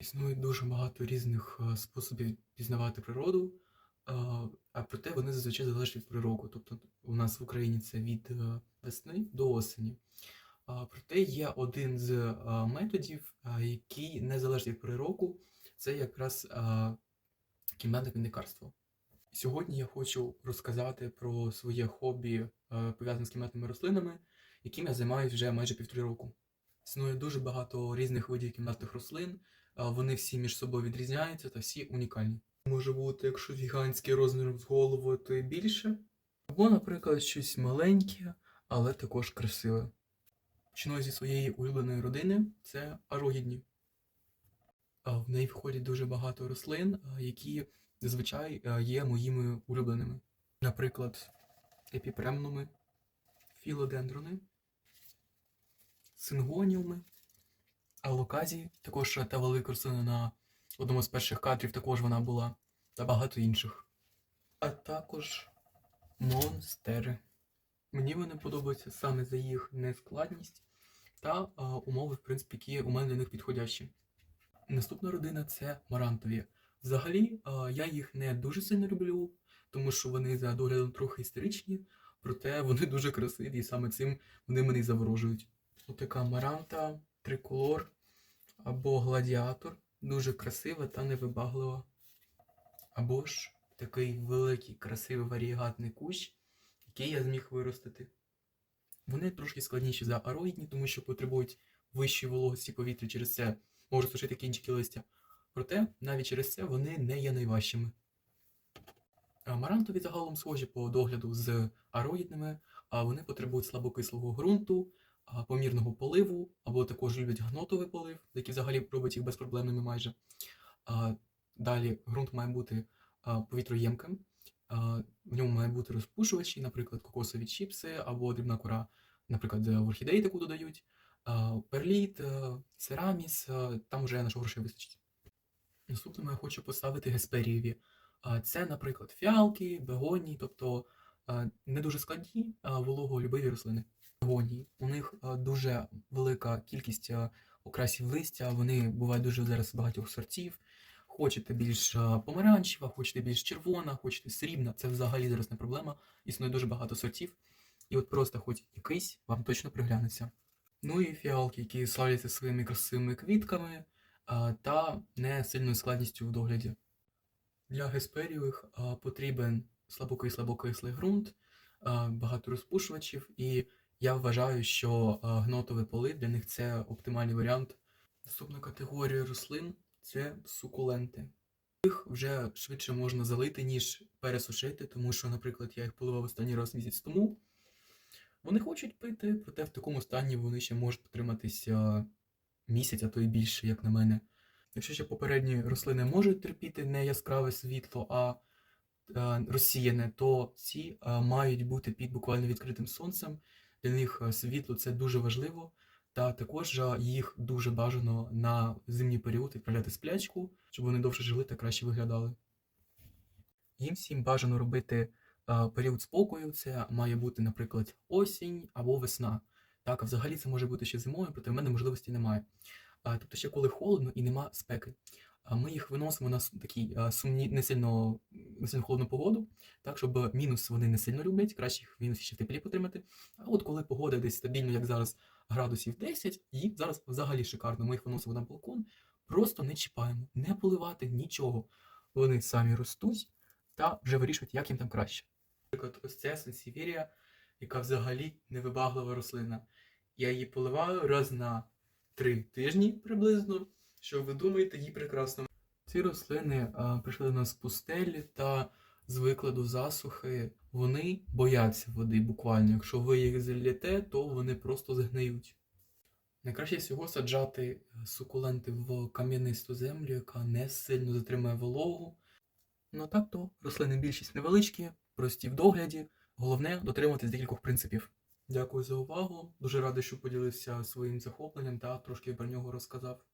Існує дуже багато різних е, способів пізнавати природу, е, а проте вони зазвичай залежать від пори року. Тобто у нас в Україні це від е, весни до осені. Проте є один з методів, який не залежить від пори року, це якраз кімнатне квітникарство. Сьогодні я хочу розказати про своє хобі, пов'язане з кімнатними рослинами, яким я займаюся вже майже півтори року. Існує дуже багато різних видів кімнатних рослин, вони всі між собою відрізняються та всі унікальні. Може бути, якщо гігантський розмір з головою, то і більше. Або, наприклад, щось маленьке, але також красиве. Почну зі своєї улюбленої родини це арогідні. В неї входять дуже багато рослин, які зазвичай є моїми улюбленими. Наприклад, епіпремнуми, філодендрони, сингоніуми, алоказії, також та велика рослина на одному з перших кадрів, також вона була, та багато інших. А також монстери. Мені вони подобаються саме за їх нескладність та а, умови, в принципі, які у мене для них підходящі. Наступна родина це марантові. Взагалі, а, я їх не дуже сильно люблю, тому що вони за доглядом трохи істеричні, проте вони дуже красиві, і саме цим вони мене заворожують. Отака маранта, триколор або гладіатор. Дуже красива та невибаглива. Або ж такий великий, красивий варієгатний кущ, який я зміг виростити. Вони трошки складніші за ароїдні, тому що потребують вищої вологості повітря через це можуть сушити кінчики листя. Проте навіть через це вони не є найважчими. Марантові загалом схожі по догляду з ароїдними, а вони потребують слабокислого ґрунту, помірного поливу, або також люблять гнотовий полив, який взагалі робить їх безпроблемними майже. Далі ґрунт має бути повітроємким, в ньому має бути розпушувачі, наприклад, кокосові чіпси або дрібна кора, наприклад, в орхідеї таку додають, перліт, а, цераміс, а, там вже на що грошей вистачить. Наступним я хочу поставити гесперієві. Це, наприклад, фіалки, бегонії, тобто не дуже складні, вологолюбиві рослини. Бегонії. У них а, дуже велика кількість а, окрасів листя, вони бувають дуже зараз багатьох сортів. Хочете більш а, помаранчева, хочете більш червона, хочете срібна, це взагалі зараз не проблема. Існує дуже багато сортів. І от просто хоч якийсь вам точно приглянеться. Ну і фіалки, які славляться своїми красивими квітками та не сильною складністю в догляді. Для гесперієвих а, потрібен слабокий слабокислий ґрунт, багато розпушувачів, і я вважаю, що а, гнотовий полив для них це оптимальний варіант. Наступна категорія рослин це сукуленти. Їх вже швидше можна залити, ніж пересушити, тому що, наприклад, я їх поливав останній раз місяць тому. Вони хочуть пити, проте в такому стані вони ще можуть потриматися місяць, а то й більше, як на мене. Якщо ще попередні рослини можуть терпіти не яскраве світло, а е, розсіяне, то ці е, мають бути під буквально відкритим сонцем. Для них е, світло це дуже важливо, та також їх дуже бажано на зимній період відправляти сплячку, щоб вони довше жили та краще виглядали. Їм всім бажано робити е, період спокою. Це має бути, наприклад, осінь або весна. Так, а взагалі це може бути ще зимою, проте в мене можливості немає. Тобто ще коли холодно і нема спеки. Ми їх виносимо на такий сумні, не сильно, не сильно холодну погоду, так, щоб мінус вони не сильно люблять, краще їх в мінусі ще в теплі потримати. А от коли погода десь стабільно, як зараз, градусів 10, їм зараз взагалі шикарно. Ми їх виносимо на балкон, просто не чіпаємо, не поливати нічого. Вони самі ростуть та вже вирішують, як їм там краще. Наприклад, ось ця сенсівірія, яка взагалі невибаглива рослина. Я її поливаю раз на три тижні приблизно. Що ви думаєте, їй прекрасно. Ці рослини а, прийшли нас з пустелі та звикли до засухи. Вони бояться води буквально. Якщо ви їх заліте, то вони просто згниють. Найкраще всього саджати е, сукуленти в кам'янисту землю, яка не сильно затримує вологу. Ну так то рослини більшість невеличкі, прості в догляді. Головне дотримуватись декількох принципів. Дякую за увагу. Дуже радий, що поділився своїм захопленням та трошки про нього розказав.